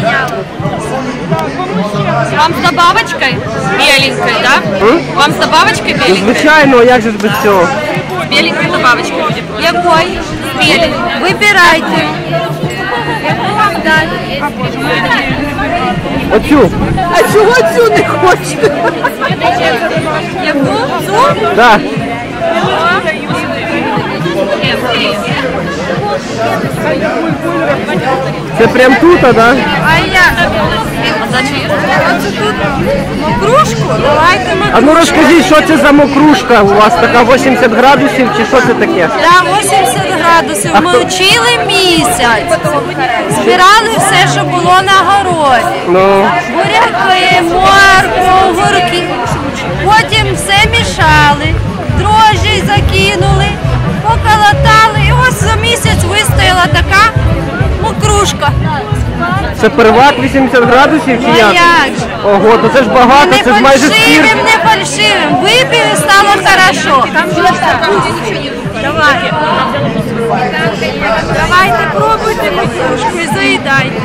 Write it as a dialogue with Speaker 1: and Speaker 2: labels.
Speaker 1: поменяла. Вам с добавочкой беленькой, да?
Speaker 2: М?
Speaker 1: Вам с добавочкой
Speaker 2: Ну,
Speaker 1: беленькой?
Speaker 2: звичайно, а як же ж без цього?
Speaker 1: Беленькой добавочкой будет.
Speaker 3: Якой?
Speaker 1: Беленькой.
Speaker 3: Вибирайте.
Speaker 2: Оцю.
Speaker 3: А чого цю не хочете? Яку? Цю?
Speaker 2: Так. Це прям тут, а, да?
Speaker 3: А як? Оце тут? Давайте ми.
Speaker 2: А ну розкажіть, що це за мокрушка? У вас така 80 градусів чи що це таке?
Speaker 3: Да, 80 градусів. Ми вчили місяць. Збирали все, що було на городі.
Speaker 2: Ну,
Speaker 3: Буряки, моркву, огурки. Мокрушка.
Speaker 2: це первак 80 градусів чи
Speaker 3: Ну
Speaker 2: як?
Speaker 3: як же?
Speaker 2: Ого, то це ж багато,
Speaker 3: Не
Speaker 2: це ж майже спір.
Speaker 3: фальшивим, не фальшивим. Випив і стало хорошо. Давай. Давайте пробуйте ми і заїдайте.